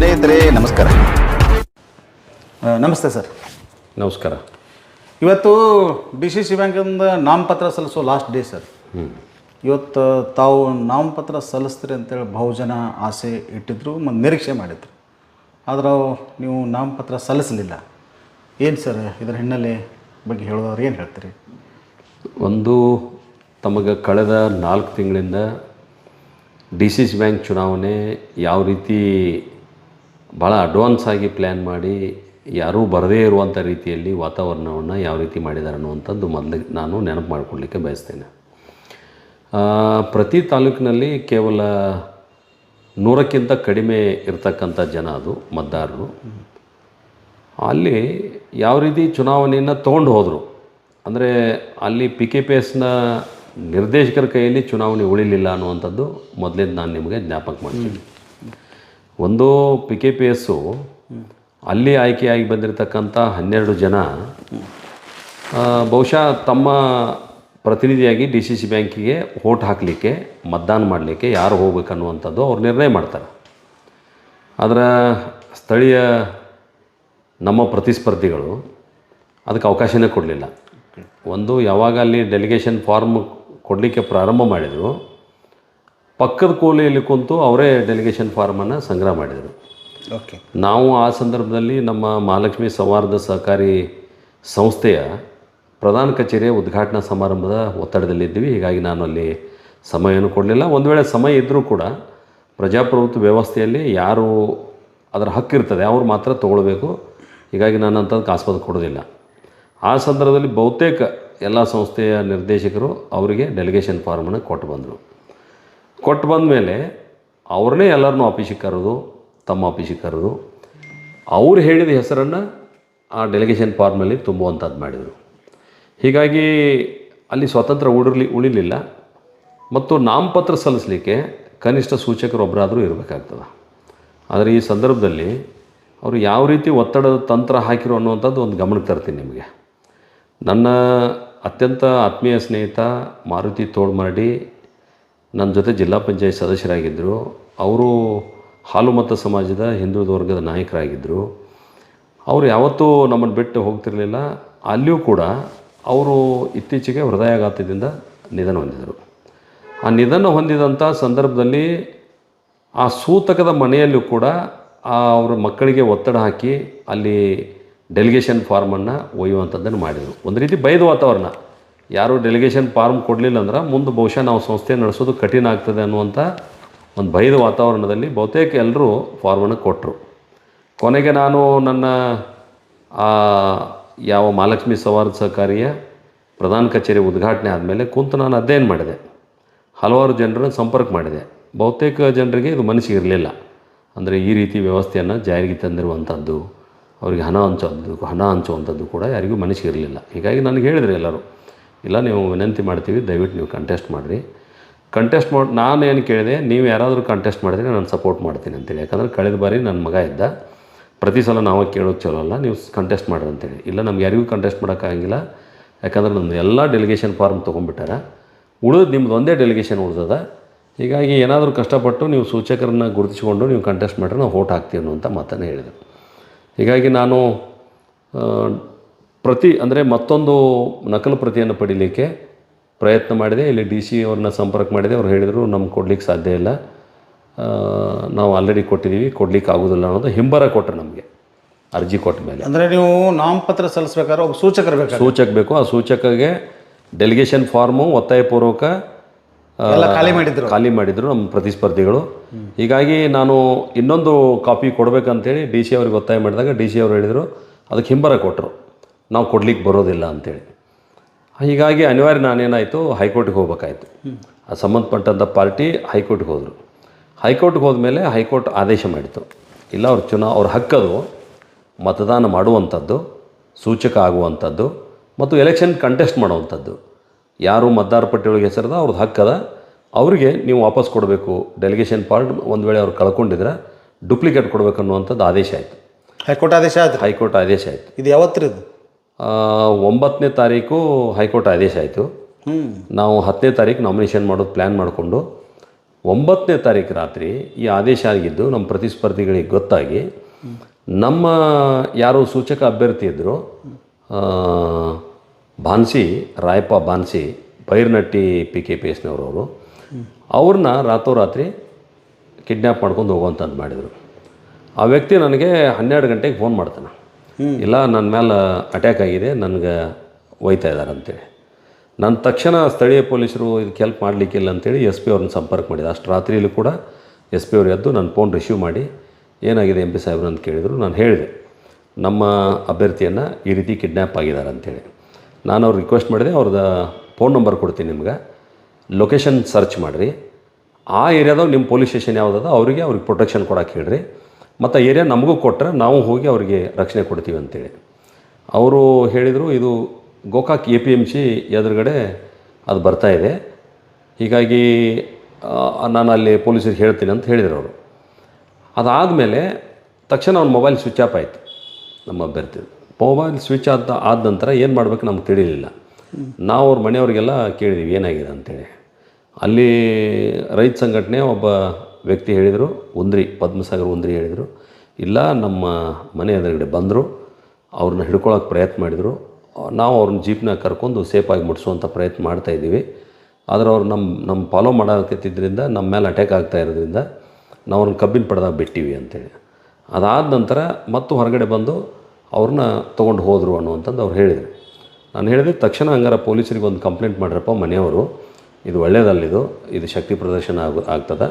ಸ್ನೇಹಿತರೆ ನಮಸ್ಕಾರ. ನಮಸ್ತೆ ಸರ್. ನಮಸ್ಕಾರ. ಇವತ್ತು ಡಿ ಸಿ ಸಿ ಬ್ಯಾಂಕಿಂದ ನಾಮಪತ್ರ ಸಲ್ಲಿಸೋ ಲಾಸ್ಟ್ ಡೇ ಸರ್. ಇವತ್ತು ತಾವು ನಾಮಪತ್ರ ಸಲ್ಲಿಸ್ತೀರಿ ಅಂತೇಳಿ ಬಹುಜನ ಆಸೆ ಇಟ್ಟಿದ್ರು ಮತ್ತು ನಿರೀಕ್ಷೆ ಮಾಡಿದ್ರು. ಆದ್ರೆ ನೀವು ನಾಮಪತ್ರ ಸಲ್ಲಿಸಲಿಲ್ಲ. ಏನು ಸರ್ ಇದರ ಹಿನ್ನೆಲೆ ಬಗ್ಗೆ ಹೇಳೋದವ್ರು ಏನು ಹೇಳ್ತೀರಿ? ಒಂದು ತಮಗೆ ಕಳೆದ ನಾಲ್ಕು ತಿಂಗಳಿಂದ ಡಿ ಸಿ ಸಿ ಬ್ಯಾಂಕ್ ಚುನಾವಣೆ ಯಾವ ರೀತಿ ಭಾಳ ಅಡ್ವಾನ್ಸ್ ಆಗಿ ಪ್ಲ್ಯಾನ್ ಮಾಡಿ ಯಾರೂ ಬರದೇ ಇರುವಂಥ ರೀತಿಯಲ್ಲಿ ವಾತಾವರಣವನ್ನು ಯಾವ ರೀತಿ ಮಾಡಿದ್ದಾರೆ ಅನ್ನುವಂಥದ್ದು ಮೊದಲಿಗೆ ನಾನು ನೆನಪು ಮಾಡಿಕೊಡ್ಲಿಕ್ಕೆ ಬಯಸ್ತೇನೆ. ಪ್ರತಿ ತಾಲೂಕಿನಲ್ಲಿ ಕೇವಲ ನೂರಕ್ಕಿಂತ ಕಡಿಮೆ ಇರತಕ್ಕಂಥ ಜನ ಅದು, ಮತದಾರರು. ಅಲ್ಲಿ ಯಾವ ರೀತಿ ಚುನಾವಣೆಯನ್ನು ತೊಗೊಂಡು ಹೋದರು. ಅಂದರೆ ಅಲ್ಲಿ ಪಿ ಕೆ ಪಿ ಎಸ್ನ ನಿರ್ದೇಶಕರ ಕೈಯಲ್ಲಿ ಚುನಾವಣೆ ಉಳಿಲಿಲ್ಲ ಅನ್ನುವಂಥದ್ದು ಮೊದಲಿಂದ ನಾನು ನಿಮಗೆ ಜ್ಞಾಪಕ ಮಾಡ್ತೀನಿ. ಒಂದು ಪಿ ಕೆ ಪಿ ಎಸ್ಸು ಅಲ್ಲಿ ಆಯ್ಕೆಯಾಗಿ ಬಂದಿರತಕ್ಕಂಥ ಹನ್ನೆರಡು ಜನ ಬಹುಶಃ ತಮ್ಮ ಪ್ರತಿನಿಧಿಯಾಗಿ ಡಿ ಸಿ ಸಿ ಬ್ಯಾಂಕಿಗೆ ವೋಟ್ ಹಾಕಲಿಕ್ಕೆ, ಮತದಾನ ಮಾಡಲಿಕ್ಕೆ ಯಾರು ಹೋಗ್ಬೇಕನ್ನುವಂಥದ್ದು ಅವ್ರು ನಿರ್ಣಯ ಮಾಡ್ತಾರೆ. ಆದರೆ ಸ್ಥಳೀಯ ನಮ್ಮ ಪ್ರತಿಸ್ಪರ್ಧಿಗಳು ಅದಕ್ಕೆ ಅವಕಾಶನೇ ಕೊಡಲಿಲ್ಲ. ಒಂದು ಯಾವಾಗ ಅಲ್ಲಿ ಡೆಲಿಗೇಷನ್ ಫಾರ್ಮ್ ಕೊಡಲಿಕ್ಕೆ ಪ್ರಾರಂಭ ಮಾಡಿದರು ಪಕ್ಕದ ಕೋಲೆಯಲ್ಲಿ ಕುಂತು ಅವರೇ ಡೆಲಿಗೇಷನ್ ಫಾರ್ಮನ್ನು ಸಂಗ್ರಹ ಮಾಡಿದರು. ಓಕೆ ನಾವು ಆ ಸಂದರ್ಭದಲ್ಲಿ ನಮ್ಮ ಮಹಾಲಕ್ಷ್ಮಿ ಸೌಹಾರ್ದ ಸಹಕಾರಿ ಸಂಸ್ಥೆಯ ಪ್ರಧಾನ ಕಚೇರಿಯ ಉದ್ಘಾಟನಾ ಸಮಾರಂಭದ ಒತ್ತಡದಲ್ಲಿದ್ದೀವಿ. ಹೀಗಾಗಿ ನಾನು ಅಲ್ಲಿ ಸಮಯವನ್ನು ಕೊಡಲಿಲ್ಲ. ಒಂದು ವೇಳೆ ಸಮಯ ಇದ್ದರೂ ಕೂಡ ಪ್ರಜಾಪ್ರಭುತ್ವ ವ್ಯವಸ್ಥೆಯಲ್ಲಿ ಯಾರು ಅದರ ಹಕ್ಕಿರ್ತದೆ ಅವ್ರು ಮಾತ್ರ ತೊಗೊಳ್ಬೇಕು. ಹೀಗಾಗಿ ನಾನು ಅಂಥದ್ದು ಆಸ್ಪದ ಕೊಡೋದಿಲ್ಲ ಆ ಸಂದರ್ಭದಲ್ಲಿ ಬಹುತೇಕ ಎಲ್ಲ ಸಂಸ್ಥೆಯ ನಿರ್ದೇಶಕರು ಅವರಿಗೆ ಡೆಲಿಗೇಷನ್ ಫಾರ್ಮನ್ನು ಕೊಟ್ಟು ಬಂದರು. ಕೊಟ್ಟು ಬಂದ ಮೇಲೆ ಅವ್ರನ್ನೇ ಎಲ್ಲರನ್ನೂ ಆಫೀಸಿಗೆ ಕರೆದು, ತಮ್ಮ ಆಫೀಸಿಗೆ ಕರೆದು, ಅವ್ರು ಹೇಳಿದ ಹೆಸರನ್ನು ಆ ಡೆಲಿಗೇಷನ್ ಫಾರ್ಮಲ್ಲಿ ತುಂಬುವಂಥದ್ದು ಮಾಡಿದರು. ಹೀಗಾಗಿ ಅಲ್ಲಿ ಸ್ವತಂತ್ರ ಉಳಿರ್ಲಿ, ಉಳಿಲಿಲ್ಲ. ಮತ್ತು ನಾಮಪತ್ರ ಸಲ್ಲಿಸಲಿಕ್ಕೆ ಕನಿಷ್ಠ ಸೂಚಕರೊಬ್ಬರಾದರೂ ಇರಬೇಕಾಗ್ತದೆ. ಆದರೆ ಈ ಸಂದರ್ಭದಲ್ಲಿ ಅವರು ಯಾವ ರೀತಿ ಒತ್ತಡದ ತಂತ್ರ ಹಾಕಿರೋ ಅನ್ನುವಂಥದ್ದು ಒಂದು ಗಮನಕ್ಕೆ ತರ್ತೀನಿ ನಿಮಗೆ. ನನ್ನ ಅತ್ಯಂತ ಆತ್ಮೀಯ ಸ್ನೇಹಿತ ಮಾರುತಿ ತೋಳ್ಮರಡಿ ನನ್ನ ಜೊತೆ ಜಿಲ್ಲಾ ಪಂಚಾಯತ್ ಸದಸ್ಯರಾಗಿದ್ದರು. ಅವರು ಹಾಲು ಮತ ಸಮಾಜದ ಹಿಂದುಳಿದ ವರ್ಗದ ನಾಯಕರಾಗಿದ್ದರು. ಅವರು ಯಾವತ್ತೂ ನಮ್ಮನ್ನು ಬಿಟ್ಟು ಹೋಗ್ತಿರಲಿಲ್ಲ. ಅಲ್ಲಿಯೂ ಕೂಡ ಅವರು ಇತ್ತೀಚೆಗೆ ಹೃದಯಾಘಾತದಿಂದ ನಿಧನ ಹೊಂದಿದರು. ಆ ನಿಧನ ಹೊಂದಿದಂಥ ಸಂದರ್ಭದಲ್ಲಿ ಆ ಸೂತಕದ ಮನೆಯಲ್ಲೂ ಕೂಡ ಆ ಅವರ ಮಕ್ಕಳಿಗೆ ಒತ್ತಡ ಹಾಕಿ ಅಲ್ಲಿ ಡೆಲಿಗೇಷನ್ ಫಾರ್ಮನ್ನು ಒಯ್ಯುವಂಥದ್ದನ್ನು ಮಾಡಿದರು. ಒಂದು ರೀತಿ ಬೈದ ವಾತಾವರಣ. ಯಾರು ಡೆಲಿಗೇಷನ್ ಫಾರ್ಮ್ ಕೊಡಲಿಲ್ಲ ಅಂದ್ರೆ ಮುಂದೆ ಬಹುಶಃ ನಾವು ಸಂಸ್ಥೆ ನಡೆಸೋದು ಕಠಿಣ ಆಗ್ತದೆ ಅನ್ನುವಂಥ ಒಂದು ಭಯದ ವಾತಾವರಣದಲ್ಲಿ ಬಹುತೇಕ ಎಲ್ಲರೂ ಫಾರ್ಮನ್ನು ಕೊಟ್ಟರು ಕೊನೆಗೆ ನಾನು ನನ್ನ ಯಾವ ಮಹಾಲಕ್ಷ್ಮಿ ಸವಾರ್ ಸಹಕಾರಿಯ ಪ್ರಧಾನ ಕಚೇರಿ ಉದ್ಘಾಟನೆ ಆದಮೇಲೆ ಕುಂತು ನಾನು ಅಧ್ಯಯನ ಮಾಡಿದೆ. ಹಲವಾರು ಜನರನ್ನು ಸಂಪರ್ಕ ಮಾಡಿದೆ. ಬಹುತೇಕ ಜನರಿಗೆ ಇದು ಮನಸ್ಸಿಗೆ ಇರಲಿಲ್ಲ. ಅಂದರೆ ಈ ರೀತಿ ವ್ಯವಸ್ಥೆಯನ್ನು ಜಾರಿಗೆ ತಂದಿರುವಂಥದ್ದು ಅವರಿಗೆ ಹಣ ಹಂಚೋದು, ಹಣ ಹಂಚುವಂಥದ್ದು ಕೂಡ ಯಾರಿಗೂ ಮನಸ್ಸಿಗೆ ಇರಲಿಲ್ಲ. ಹೀಗಾಗಿ ನನಗೆ ಹೇಳಿದ್ರು ಎಲ್ಲರೂ ಇಲ್ಲ, ನೀವು ವಿನಂತಿ ಮಾಡ್ತೀವಿ, ದಯವಿಟ್ಟು ನೀವು ಕಂಟೆಸ್ಟ್ ಮಾಡಿರಿ. ಕಂಟೆಸ್ಟ್ ಮಾಡಿ ನಾನು ಏನು ಕೇಳಿದೆ, ನೀವು ಯಾರಾದರೂ ಕಂಟೆಸ್ಟ್ ಮಾಡಿದ್ರೆ ನಾನು ಸಪೋರ್ಟ್ ಮಾಡ್ತೀನಿ ಅಂತೇಳಿ. ಯಾಕಂದರೆ ಕಳೆದ ಬಾರಿ ನನ್ನ ಮಗ ಇದ್ದ. ಪ್ರತಿ ಸಲ ನಾವು ಕೇಳೋದು ಚಲೋ ಅಲ್ಲ, ನೀವು ಕಂಟೆಸ್ಟ್ ಮಾಡಿರಿ ಅಂತೇಳಿ. ಇಲ್ಲ, ನಮ್ಗೆ ಯಾರಿಗೂ ಕಂಟೆಸ್ಟ್ ಮಾಡೋಕ್ಕಾಗಿಲ್ಲ ಯಾಕಂದ್ರೆ ನಮ್ಮದು ಎಲ್ಲ ಡೆಲಿಗೇಷನ್ ಫಾರ್ಮ್ ತೊಗೊಂಡ್ಬಿಟ್ಟಾರ. ಉಳಿದು ನಿಮ್ಮದು ಒಂದೇ ಡೆಲಿಗೇಷನ್ ಉಳಿದದ. ಹೀಗಾಗಿ ಏನಾದರೂ ಕಷ್ಟಪಟ್ಟು ನೀವು ಸೂಚಕರನ್ನ ಗುರುತಿಸಿಕೊಂಡು ನೀವು ಕಂಟೆಸ್ಟ್ ಮಾಡಿದ್ರೆ ನಾವು ಓಟ್ ಹಾಕ್ತೀವಿ ಅನ್ನುವಂಥ ಮಾತನ್ನು ಹೇಳಿದರು. ಹೀಗಾಗಿ ನಾನು ಪ್ರತಿ ಅಂದರೆ ಮತ್ತೊಂದು ನಕಲು ಪ್ರತಿಯನ್ನು ಪಡೀಲಿಕ್ಕೆ ಪ್ರಯತ್ನ ಮಾಡಿದೆ. ಇಲ್ಲಿ ಡಿ ಸಿ ಅವ್ರನ್ನ ಸಂಪರ್ಕ ಮಾಡಿದೆ. ಅವ್ರು ಹೇಳಿದರು ನಮ್ಗೆ ಕೊಡ್ಲಿಕ್ಕೆ ಸಾಧ್ಯ ಇಲ್ಲ. ನಾವು ಆಲ್ರೆಡಿ ಕೊಟ್ಟಿದ್ದೀವಿ ಕೊಡ್ಲಿಕ್ಕೆ ಆಗೋದಿಲ್ಲ ಅನ್ನೋದು ಹಿಂಬರ ಕೊಟ್ಟರು ನಮಗೆ ಅರ್ಜಿ ಕೊಟ್ಟ ಮೇಲೆ. ಅಂದರೆ ನೀವು ನಾಮಪತ್ರ ಸಲ್ಲಿಸ್ಬೇಕಾದ್ರೆ ಒಬ್ಬ ಸೂಚಕರು ಬೇಕಾದ್ರೆ ಸೂಚಕ ಬೇಕು. ಆ ಸೂಚಕಗೆ ಡೆಲಿಗೇಷನ್ ಫಾರ್ಮು ಒತ್ತಾಯಪೂರ್ವಕ ಖಾಲಿ ಮಾಡಿದ್ರು. ಖಾಲಿ ಮಾಡಿದರು ನಮ್ಮ ಪ್ರತಿಸ್ಪರ್ಧಿಗಳು. ಹೀಗಾಗಿ ನಾನು ಇನ್ನೊಂದು ಕಾಪಿ ಕೊಡಬೇಕಂತೇಳಿ ಡಿ ಸಿ ಅವ್ರಿಗೆ ಒತ್ತಾಯ ಮಾಡಿದಾಗ ಡಿ ಸಿ ಅವರು ಹೇಳಿದರು ಅದಕ್ಕೆ ಹಿಂಬರ ಕೊಟ್ಟರು ನಾವು ಕೊಡ್ಲಿಕ್ಕೆ ಬರೋದಿಲ್ಲ ಅಂತೇಳಿ. ಹೀಗಾಗಿ ಅನಿವಾರ್ಯ ನಾನೇನಾಯಿತು ಹೈಕೋರ್ಟಿಗೆ ಹೋಗಬೇಕಾಯಿತು. ಆ ಸಂಬಂಧಪಟ್ಟಂಥ ಪಾರ್ಟಿ ಹೈಕೋರ್ಟ್ಗೆ ಹೋದರು. ಹೈಕೋರ್ಟ್ಗೆ ಹೋದ್ಮೇಲೆ ಹೈಕೋರ್ಟ್ ಆದೇಶ ಮಾಡಿತು. ಇಲ್ಲ ಅವ್ರ ಚುನಾ ಅವ್ರ ಹಕ್ಕದು ಮತದಾನ ಮಾಡುವಂಥದ್ದು ಸೂಚಕ ಆಗುವಂಥದ್ದು ಮತ್ತು ಎಲೆಕ್ಷನ್ ಕಂಟೆಸ್ಟ್ ಮಾಡುವಂಥದ್ದು. ಯಾರು ಮತದಾರ ಪಟ್ಟಿಯೊಳಗೆ ಹೆಸರದ ಅವ್ರದ್ದು ಹಕ್ಕದ ಅವರಿಗೆ ನೀವು ವಾಪಸ್ ಕೊಡಬೇಕು. ಡೆಲಿಗೇಷನ್ ಪಾರ್ಟ್ ಒಂದು ವೇಳೆ ಅವ್ರು ಕಳ್ಕೊಂಡಿದ್ರೆ ಡುಪ್ಲಿಕೇಟ್ ಕೊಡಬೇಕು ಅನ್ನುವಂಥದ್ದು ಆದೇಶ ಆಯಿತು. ಹೈಕೋರ್ಟ್ ಆದೇಶ ಆಯ್ತು? ಹೈಕೋರ್ಟ್ ಆದೇಶ ಆಯಿತು. ಇದು ಯಾವತ್ರಿ ಇದು ಒಂಬತ್ತನೇ ತಾರೀಕು ಹೈಕೋರ್ಟ್ ಆದೇಶ ಆಯಿತು. ನಾವು ಹತ್ತನೇ ತಾರೀಕು ನಾಮಿನೇಷನ್ ಮಾಡೋದು ಪ್ಲ್ಯಾನ್ ಮಾಡಿಕೊಂಡು ಒಂಬತ್ತನೇ ತಾರೀಕು ರಾತ್ರಿ ಈ ಆದೇಶ ಆಗಿದ್ದು ನಮ್ಮ ಪ್ರತಿಸ್ಪರ್ಧಿಗಳಿಗೆ ಗೊತ್ತಾಗಿ ನಮ್ಮ ಯಾರು ಸೂಚಕ ಅಭ್ಯರ್ಥಿ ಇದ್ದರು Bansi Rayappa Bansi Bairnatti P K P ಎಸ್ನವ್ರವರು ಅವ್ರನ್ನ ರಾತ್ರೋರಾತ್ರಿ ಕಿಡ್ನ್ಯಾಪ್ ಮಾಡ್ಕೊಂಡು ಹೋಗುವಂಥದ್ದು ಮಾಡಿದರು. ಆ ವ್ಯಕ್ತಿ ನನಗೆ ಹನ್ನೆರಡು ಗಂಟೆಗೆ ಫೋನ್ ಮಾಡ್ತಾನೆ. ಇಲ್ಲ ನನ್ನ ಮೇಲೆ ಅಟ್ಯಾಕ್ ಆಗಿದೆ, ನನಗೆ ಒಯ್ತಾ ಇದ್ದಾರೆ ಅಂತೇಳಿ. ನಾನು ತಕ್ಷಣ ಸ್ಥಳೀಯ ಪೊಲೀಸರು ಇದಕ್ಕೆ ಹೆಲ್ಪ್ ಮಾಡಲಿಕ್ಕಿಲ್ಲ ಅಂತೇಳಿ ಎಸ್ ಪಿ ಅವ್ರನ್ನ ಸಂಪರ್ಕ ಮಾಡಿದೆ. ಅಷ್ಟು ರಾತ್ರಿಯಲ್ಲೂ ಕೂಡ ಎಸ್ ಪಿ ಅವ್ರು ಎದ್ದು ನನ್ನ ಫೋನ್ ರಿಸೀವ್ ಮಾಡಿ, ಏನಾಗಿದೆ ಎಂ ಪಿ ಸಾಹೇಬ್ರು ಅಂತ ಕೇಳಿದರು. ನಾನು ಹೇಳಿದೆ, ನಮ್ಮ ಅಭ್ಯರ್ಥಿಯನ್ನು ಈ ರೀತಿ ಕಿಡ್ನ್ಯಾಪ್ ಆಗಿದ್ದಾರೆ ಅಂತೇಳಿ. ನಾನು ಅವ್ರು ರಿಕ್ವೆಸ್ಟ್ ಮಾಡಿದೆ, ಅವ್ರದ ಫೋನ್ ನಂಬರ್ ಕೊಡ್ತೀನಿ ನಿಮ್ಗೆ. ಲೊಕೇಶನ್ ಸರ್ಚ್ ಮಾಡಿರಿ. ಆ ಏರಿಯಾದಾಗ ನಿಮ್ಮ ಪೊಲೀಸ್ ಸ್ಟೇಷನ್ ಯಾವುದದ, ಅವರಿಗೆ ಅವ್ರಿಗೆ ಪ್ರೊಟೆಕ್ಷನ್ ಕೊಡೋಕೆ ಹೇಳ್ರಿ. ಮತ್ತು ಆ ಏರಿಯಾ ನಮಗೂ ಕೊಟ್ಟರೆ ನಾವು ಹೋಗಿ ಅವರಿಗೆ ರಕ್ಷಣೆ ಕೊಡ್ತೀವಿ ಅಂತೇಳಿ. ಅವರು ಹೇಳಿದರು, ಇದು Gokak A P M C ಎದುರುಗಡೆ ಅದು ಬರ್ತಾ ಇದೆ. ಹೀಗಾಗಿ ನಾನು ಅಲ್ಲಿ ಪೊಲೀಸರಿಗೆ ಹೇಳ್ತೀನಿ ಅಂತ ಹೇಳಿದರು ಅವರು. ಅದಾದಮೇಲೆ ತಕ್ಷಣ ಅವ್ನ ಮೊಬೈಲ್ ಸ್ವಿಚ್ ಆಫ್ ಆಯಿತು ನಮ್ಮ ಅಭ್ಯರ್ಥಿ ಮೊಬೈಲ್ ಸ್ವಿಚ್ ಆದ ಆದ ನಂತರ ಏನು ಮಾಡಬೇಕು ನಮ್ಗೆ ತಿಳಿಯಲಿಲ್ಲ ನಾವು ಅವ್ರ ಮನೆಯವರಿಗೆಲ್ಲ ಕೇಳಿದ್ವಿ, ಏನಾಗಿದೆ ಅಂತೇಳಿ. ಅಲ್ಲಿ ರೈತ ಸಂಘಟನೆ ಒಬ್ಬ ವ್ಯಕ್ತಿ ಹೇಳಿದರು, ಉಂದ್ರಿ, ಪದ್ಮಸಾಗರ್ ಉಂದ್ರಿ ಹೇಳಿದರು. ಇಲ್ಲ, ನಮ್ಮ ಮನೆ ಎದುರುಗಡೆ ಬಂದರು, ಅವ್ರನ್ನ ಹಿಡ್ಕೊಳ್ಳೋಕೆ ಪ್ರಯತ್ನ ಮಾಡಿದರು. ನಾವು ಅವ್ರನ್ನ ಜೀಪ್ನ ಕರ್ಕೊಂಡು ಸೇಫಾಗಿ ಮುಟ್ಸುವಂಥ ಪ್ರಯತ್ನ ಮಾಡ್ತಾ ಇದ್ದೀವಿ. ಆದರೆ ಅವ್ರು ನಮ್ಮ ನಮ್ಮ ಫಾಲೋ ಮಾಡಕತ್ತಿದ್ದರಿಂದ ನಮ್ಮ ಮೇಲೆ ಅಟ್ಯಾಕ್ ಆಗ್ತಾ ಇರೋದ್ರಿಂದ, ನಾವು ಅವ್ರನ್ನ ಕಬ್ಬಿನ ಪಡೆದಾಗ ಬಿಟ್ಟಿವಿ ಅಂತೇಳಿ. ಅದಾದ ನಂತರ ಮತ್ತು ಹೊರಗಡೆ ಬಂದು ಅವ್ರನ್ನ ತೊಗೊಂಡು ಹೋದರು ಅನ್ನುವಂಥದ್ದು ಅವ್ರು ಹೇಳಿದರು. ನಾನು ಹೇಳಿದೆ, ತಕ್ಷಣ ಹಂಗಾರ ಪೊಲೀಸರಿಗೆ ಒಂದು ಕಂಪ್ಲೇಂಟ್ ಮಾಡ್ರಪ್ಪ ಮನೆಯವರು. ಇದು ಒಳ್ಳೇದಲ್ಲಿದು ಇದು ಶಕ್ತಿ ಪ್ರದರ್ಶನ ಆಗು, ಆಗ್ತದೆ.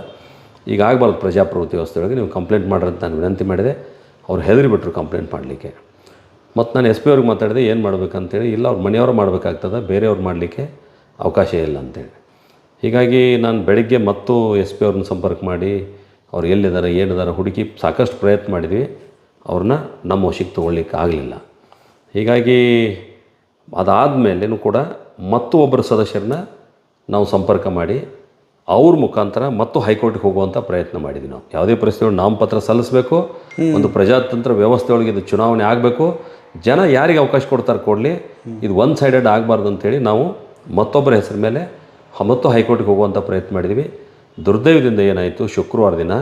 ಈಗ ಆಗಬಾರ್ದು ಪ್ರಜಾಪ್ರಭುತ್ವ ವ್ಯವಸ್ಥೆಯೊಳಗೆ ನೀವು ಕಂಪ್ಲೇಂಟ್ ಮಾಡ್ರಿ ಅಂತ ನಾನು ವಿನಂತಿ ಮಾಡಿದೆ. ಅವ್ರು ಹೆದರಿಬಿಟ್ರು ಕಂಪ್ಲೇಂಟ್ ಮಾಡಲಿಕ್ಕೆ. ಮತ್ತು ನಾನು ಎಸ್ ಪಿ ಅವ್ರಿಗೆ ಮಾತಾಡಿದೆ, ಏನು ಮಾಡಬೇಕಂತೇಳಿ, ಇಲ್ಲ ಅವ್ರ ಮನೆಯವರು ಮಾಡಬೇಕಾಗ್ತದೆ, ಬೇರೆಯವ್ರು ಮಾಡಲಿಕ್ಕೆ ಅವಕಾಶ ಇಲ್ಲ ಅಂತೇಳಿ. ಹೀಗಾಗಿ ನಾನು ಬೆಳಗ್ಗೆ ಮತ್ತು ಎಸ್ ಪಿ ಅವ್ರನ್ನ ಸಂಪರ್ಕ ಮಾಡಿ, ಅವ್ರು ಎಲ್ಲಿದ್ದಾರೆ, ಏನಿದ್ದಾರೆ, ಹುಡುಕಿ ಸಾಕಷ್ಟು ಪ್ರಯತ್ನ ಮಾಡಿದ್ವಿ. ಅವ್ರನ್ನ ನಮ್ಮ ವಶಕ್ಕೆ ತೊಗೊಳ್ಲಿಕ್ಕೆ ಆಗಲಿಲ್ಲ. ಹೀಗಾಗಿ ಅದಾದ ಮೇಲೆ ಕೂಡ ಮತ್ತು ಒಬ್ಬರ ಸದಸ್ಯರನ್ನ ನಾವು ಸಂಪರ್ಕ ಮಾಡಿ ಅವ್ರ ಮುಖಾಂತರ ಮತ್ತು ಹೈಕೋರ್ಟ್ಗೆ ಹೋಗುವಂಥ ಪ್ರಯತ್ನ ಮಾಡಿದ್ವಿ ನಾವು. ಯಾವುದೇ ಪರಿಸ್ಥಿತಿ ನಾಮಪತ್ರ ಸಲ್ಲಿಸಬೇಕು, ಒಂದು ಪ್ರಜಾತಂತ್ರ ವ್ಯವಸ್ಥೆ ಒಳಗೆ ಇದು ಚುನಾವಣೆ ಆಗಬೇಕು, ಜನ ಯಾರಿಗೆ ಅವಕಾಶ ಕೊಡ್ತಾರೆ ಕೊಡಲಿ, ಇದು ಒನ್ ಸೈಡೆಡ್ ಆಗಬಾರ್ದು ಅಂತೇಳಿ ನಾವು ಮತ್ತೊಬ್ಬರ ಹೆಸರ ಮೇಲೆ ಮತ್ತು ಹೈಕೋರ್ಟ್ಗೆ ಹೋಗುವಂಥ ಪ್ರಯತ್ನ ಮಾಡಿದ್ವಿ. ದುರ್ದೈವದಿಂದ ಏನಾಯಿತು, ಶುಕ್ರವಾರ ದಿನ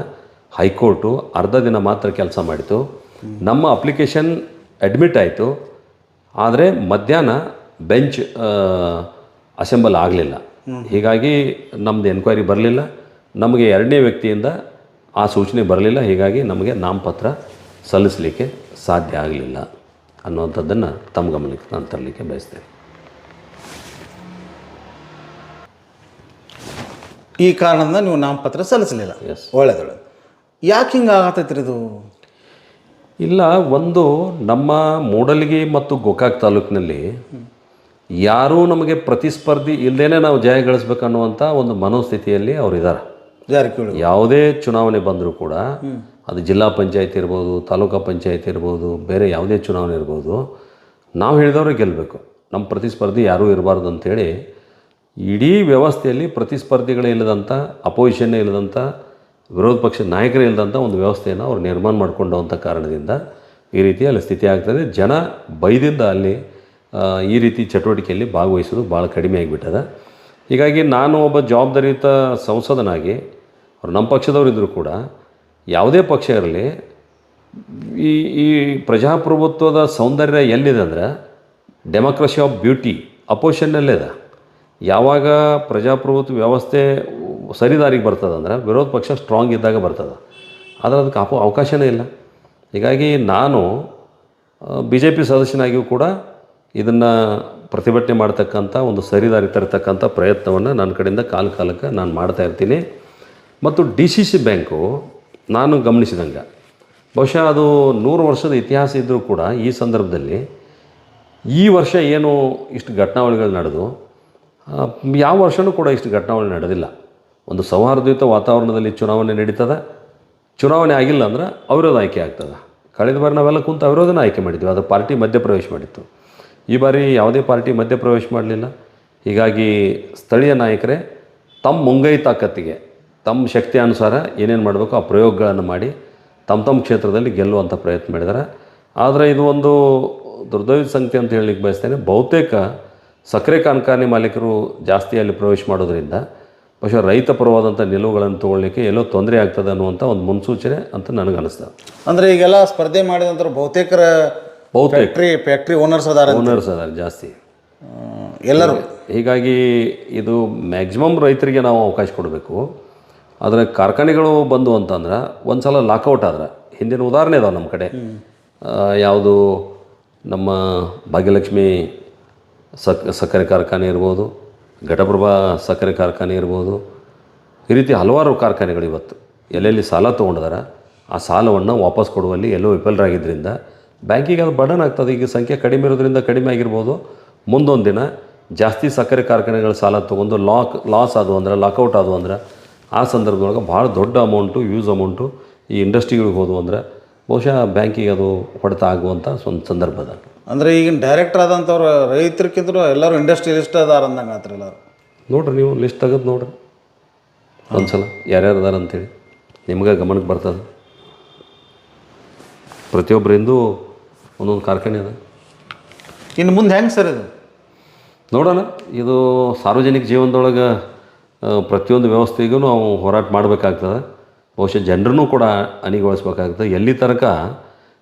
ಹೈಕೋರ್ಟು ಅರ್ಧ ದಿನ ಮಾತ್ರ ಕೆಲಸ ಮಾಡಿತು. ನಮ್ಮ ಅಪ್ಲಿಕೇಶನ್ ಅಡ್ಮಿಟ್ ಆಯಿತು. ಆದರೆ ಮಧ್ಯಾಹ್ನ ಬೆಂಚ್ ಅಸೆಂಬಲ್ ಆಗಲಿಲ್ಲ. ಹೀಗಾಗಿ ನಮ್ಮದು ಎನ್ಕ್ವೈರಿ ಬರಲಿಲ್ಲ. ನಮಗೆ ಎರಡನೇ ವ್ಯಕ್ತಿಯಿಂದ ಆ ಸೂಚನೆ ಬರಲಿಲ್ಲ. ಹೀಗಾಗಿ ನಮಗೆ ನಾಮಪತ್ರ ಸಲ್ಲಿಸಲಿಕ್ಕೆ ಸಾಧ್ಯ ಆಗಲಿಲ್ಲ ಅನ್ನುವಂಥದ್ದನ್ನು ತಮ್ಮ ಗಮನಕ್ಕೆ ನಾನು ತರಲಿಕ್ಕೆ ಬಯಸ್ತೇನೆ. ಈ ಕಾರಣದಿಂದ ನೀವು ನಾಮಪತ್ರ ಸಲ್ಲಿಸಲಿಲ್ಲ. ಎಸ್ ಯಾಕೆ ಹಿಂಗೆ ಆಗತೈತ್ರಿ ಇದು? ಇಲ್ಲ ಒಂದು ನಮ್ಮ ಮೂಡಲಗಿ ಮತ್ತು ಗೋಕಾಕ್ ತಾಲೂಕಿನಲ್ಲಿ ಯಾರೂ ನಮಗೆ ಪ್ರತಿಸ್ಪರ್ಧಿ ಇಲ್ಲದೇ ನಾವು ಜಯ ಗಳಿಸ್ಬೇಕನ್ನುವಂಥ ಒಂದು ಮನೋಸ್ಥಿತಿಯಲ್ಲಿ ಅವರಿದ್ದಾರೆ. ಜಾರಕಿಹೊಳಿ ಯಾವುದೇ ಚುನಾವಣೆ ಬಂದರೂ ಕೂಡ ಅದು ಜಿಲ್ಲಾ ಪಂಚಾಯತ್ ಇರ್ಬೋದು ತಾಲೂಕಾ ಪಂಚಾಯತ್ ಇರ್ಬೋದು ಬೇರೆ ಯಾವುದೇ ಚುನಾವಣೆ ಇರ್ಬೋದು ನಾವು ಹೇಳಿದವರು ಗೆಲ್ಲಬೇಕು ನಮ್ಮ ಪ್ರತಿಸ್ಪರ್ಧಿ ಯಾರೂ ಇರಬಾರ್ದು ಅಂಥೇಳಿ ಇಡೀ ವ್ಯವಸ್ಥೆಯಲ್ಲಿ ಪ್ರತಿಸ್ಪರ್ಧಿಗಳೇ ಇಲ್ಲದಂಥ ಅಪೋಸಿಷನ್ನೇ ಇಲ್ಲದಂಥ ವಿರೋಧ ಪಕ್ಷದ ನಾಯಕರೇ ಇಲ್ಲದಂಥ ಒಂದು ವ್ಯವಸ್ಥೆಯನ್ನು ಅವ್ರು ನಿರ್ಮಾಣ ಮಾಡಿಕೊಂಡಂಥ ಕಾರಣದಿಂದ ಈ ರೀತಿ ಅಲ್ಲಿ ಸ್ಥಿತಿ ಆಗ್ತದೆ ಜನ ಬೈದಿಂದ ಅಲ್ಲಿ ಈ ರೀತಿ ಚಟುವಟಿಕೆಯಲ್ಲಿ ಭಾಗವಹಿಸೋದು ಭಾಳ ಕಡಿಮೆ ಆಗಿಬಿಟ್ಟದ. ಹೀಗಾಗಿ ನಾನು ಒಬ್ಬ ಜವಾಬ್ದಾರಿಯುತ ಸಂಸದನಾಗಿ, ಅವ್ರು ನಮ್ಮ ಪಕ್ಷದವರು ಇದ್ದರೂ ಕೂಡ ಯಾವುದೇ ಪಕ್ಷ ಇರಲಿ, ಈ ಈ ಪ್ರಜಾಪ್ರಭುತ್ವದ ಸೌಂದರ್ಯ ಎಲ್ಲಿದೆ ಅಂದರೆ ಡೆಮೋಕ್ರಸಿ ಆಫ್ ಬ್ಯೂಟಿ ಅಪೋಸಿಷನ್ನಲ್ಲೇ ಇದೆ. ಯಾವಾಗ ಪ್ರಜಾಪ್ರಭುತ್ವ ವ್ಯವಸ್ಥೆ ಸರಿದಾರಿಗೆ ಬರ್ತದಂದ್ರೆ ವಿರೋಧ ಪಕ್ಷ ಸ್ಟ್ರಾಂಗ್ ಇದ್ದಾಗ ಬರ್ತದೆ. ಆದರೆ ಅದಕ್ಕೆ ಅಪ ಅವಕಾಶವೇ ಇಲ್ಲ. ಹೀಗಾಗಿ ನಾನು ಬಿ ಜೆ ಪಿ ಸದಸ್ಯನಾಗಿಯೂ ಕೂಡ ಇದನ್ನು ಪ್ರತಿಭಟನೆ ಮಾಡ್ತಕ್ಕಂಥ ಒಂದು ಸರಿದಾರಿ ತರತಕ್ಕಂಥ ಪ್ರಯತ್ನವನ್ನು ನನ್ನ ಕಡೆಯಿಂದ ಕಾಲ ಕಾಲಕ್ಕೆ ನಾನು ಮಾಡ್ತಾ ಇರ್ತೀನಿ. ಮತ್ತು ಡಿ ಸಿ ಸಿ ಬ್ಯಾಂಕು ನಾನು ಗಮನಿಸಿದಂಗೆ, ಬಹುಶಃ ಅದು ನೂರು ವರ್ಷದ ಇತಿಹಾಸ ಇದ್ದರೂ ಕೂಡ ಈ ಸಂದರ್ಭದಲ್ಲಿ ಈ ವರ್ಷ ಏನು ಇಷ್ಟು ಘಟನಾವಳಿಗಳು ನಡೆದು ಯಾವ ವರ್ಷವೂ ಕೂಡ ಇಷ್ಟು ಘಟನಾವಳಿ ನಡೆದಿಲ್ಲ. ಒಂದು ಸೌಹಾರ್ದಯುತ ವಾತಾವರಣದಲ್ಲಿ ಚುನಾವಣೆ ನಡೀತದೆ. ಚುನಾವಣೆ ಆಗಿಲ್ಲ ಅಂದ್ರೆ ಅವಿರೋಧ ಆಯ್ಕೆ ಆಗ್ತದೆ. ಕಳೆದ ಬಾರಿ ನಾವೆಲ್ಲ ಕುಂತು ಅವಿರೋಧನ ಆಯ್ಕೆ ಮಾಡಿದ್ವಿ. ಅದು ಪಾರ್ಟಿ ಮಧ್ಯಪ್ರವೇಶ ಮಾಡಿತ್ತು. ಈ ಬಾರಿ ಯಾವುದೇ ಪಾರ್ಟಿ ಮಧ್ಯಪ್ರವೇಶ ಮಾಡಲಿಲ್ಲ. ಹೀಗಾಗಿ ಸ್ಥಳೀಯ ನಾಯಕರೇ, ತಮ್ಮ ಮುಂಗೈ ತಾಕತ್ತಿಗೆ, ತಮ್ಮ ಶಕ್ತಿ ಅನುಸಾರ ಏನೇನು ಮಾಡಬೇಕು ಆ ಪ್ರಯೋಗಗಳನ್ನು ಮಾಡಿ ತಮ್ಮ ತಮ್ಮ ಕ್ಷೇತ್ರದಲ್ಲಿ ಗೆಲ್ಲುವಂಥ ಪ್ರಯತ್ನ ಮಾಡಿದ್ದಾರೆ. ಆದರೆ ಇದು ಒಂದು ದುರ್ದೈವ ಸಂಖ್ಯೆ ಅಂತ ಹೇಳಲಿಕ್ಕೆ ಬಯಸ್ತೇನೆ. ಬಹುತೇಕ ಸಕ್ಕರೆ ಕಾರ್ಖಾನೆ ಮಾಲೀಕರು ಜಾಸ್ತಿ ಅಲ್ಲಿ ಪ್ರವೇಶ ಮಾಡೋದ್ರಿಂದ ಬಹುಶಃ ರೈತ ಪರವಾದಂಥ ನಿಲುವುಗಳನ್ನು ತೊಗೊಳ್ಳಿಕ್ಕೆ ಎಲ್ಲೋ ತೊಂದರೆ ಆಗ್ತದೆ ಅನ್ನುವಂಥ ಒಂದು ಮುನ್ಸೂಚನೆ ಅಂತ ನನಗನ್ನಿಸ್ತದೆ ಅಂದರೆ ಈಗೆಲ್ಲ ಸ್ಪರ್ಧೆ ಮಾಡಿದ ಬಹುತೇಕರ ಬಹುತೇಕ ಫ್ಯಾಕ್ಟ್ರಿ ಫ್ಯಾಕ್ಟ್ರಿ ಓನರ್ಸ್ ಅದಾರ ಓನರ್ಸ್ ಅದಾರ ಜಾಸ್ತಿ. ಎಲ್ಲರೂ. ಹೀಗಾಗಿ ಇದು ಮ್ಯಾಕ್ಸಿಮಮ್ ರೈತರಿಗೆ ನಾವು ಅವಕಾಶ ಕೊಡಬೇಕು. ಆದರೆ ಕಾರ್ಖಾನೆಗಳು ಬಂದು ಅಂತಂದ್ರೆ ಒಂದು ಸಲ ಲಾಕೌಟ್ ಆದ್ರೆ ಹಿಂದಿನ ಉದಾಹರಣೆ ಇದಾವೆ ನಮ್ಮ ಕಡೆ. ಯಾವುದು ನಮ್ಮ ಭಾಗ್ಯಲಕ್ಷ್ಮಿ ಸಕ್ ಸಕ್ಕರೆ ಕಾರ್ಖಾನೆ ಇರ್ಬೋದು ಘಟಪ್ರಭಾ ಸಕ್ಕರೆ ಕಾರ್ಖಾನೆ ಇರ್ಬೋದು ಈ ರೀತಿ ಹಲವಾರು ಕಾರ್ಖಾನೆಗಳು ಇವತ್ತು ಎಲ್ಲೆಲ್ಲಿ ಸಾಲ ತೊಗೊಂಡಿದಾರ ಆ ಸಾಲವನ್ನು ವಾಪಸ್ ಕೊಡುವಲ್ಲಿ ಎಲ್ಲೋ ವಿಫಲರಾಗಿದ್ದರಿಂದ ಬ್ಯಾಂಕಿಗೆ ಅದು ಬಡನ್ ಆಗ್ತದೆ. ಈಗ ಸಂಖ್ಯೆ ಕಡಿಮೆ ಇರೋದ್ರಿಂದ ಕಡಿಮೆ ಆಗಿರ್ಬೋದು. ಮುಂದೊಂದು ದಿನ ಜಾಸ್ತಿ ಸಕ್ಕರೆ ಕಾರ್ಖಾನೆಗಳ ಸಾಲ ತೊಗೊಂಡು ಲಾಕ್ ಲಾಸ್ ಆದವು ಅಂದರೆ ಲಾಕೌಟ್ ಆದವು ಅಂದರೆ ಆ ಸಂದರ್ಭದೊಳಗೆ ಭಾಳ ದೊಡ್ಡ ಅಮೌಂಟು ಯೂಸ್ ಅಮೌಂಟು ಈ ಇಂಡಸ್ಟ್ರಿಗಳಿಗೆ ಹೋದವು ಅಂದ್ರೆ ಬಹುಶಃ ಬ್ಯಾಂಕಿಗೆ ಅದು ಹೊಡೆತ ಆಗುವಂಥ ಒಂದು ಸಂದರ್ಭದ ಅಂದರೆ ಅಂದ್ರೆ ಈಗಿನ ಡೈರೆಕ್ಟರ್ ಆದಂಥವ್ರು ರೈತರಿಗಿಂತಲೂ ಎಲ್ಲರೂ ಇಂಡಸ್ಟ್ರಿಯಲಿಸ್ಟ್ ಅದಾರ ಅಂದಂಗೆ ಆತ್ರಿ ಎಲ್ಲರೂ. ನೋಡ್ರಿ ನೀವು ಲಿಸ್ಟ್ ತೆಗೆದು ನೋಡ್ರಿ. ಒಂದ್ಸಲ ಯಾರ್ಯಾರು ಅದಾರ ಅಂತೇಳಿ. ನಿಮ್ಗೆ ಗಮನಕ್ಕೆ ಬರ್ತದೆ. ಪ್ರತಿಯೊಬ್ಬರಿಂದೂ ಒಂದೊಂದು ಕಾರ್ಖಾನೆ ಅದ. ಇನ್ನು ಮುಂದೆ ಹೆಂಗೆ ಸರ್ ಇದು? ನೋಡೋಣ. ಇದು ಸಾರ್ವಜನಿಕ ಜೀವನದೊಳಗೆ ಪ್ರತಿಯೊಂದು ವ್ಯವಸ್ಥೆಗೂ ನಾವು ಹೋರಾಟ ಮಾಡಬೇಕಾಗ್ತದೆ. ಬಹುಶಃ ಜನರನ್ನು ಕೂಡ ಅಣಿಗೊಳಿಸ್ಬೇಕಾಗ್ತದೆ ಎಲ್ಲಿ ತನಕ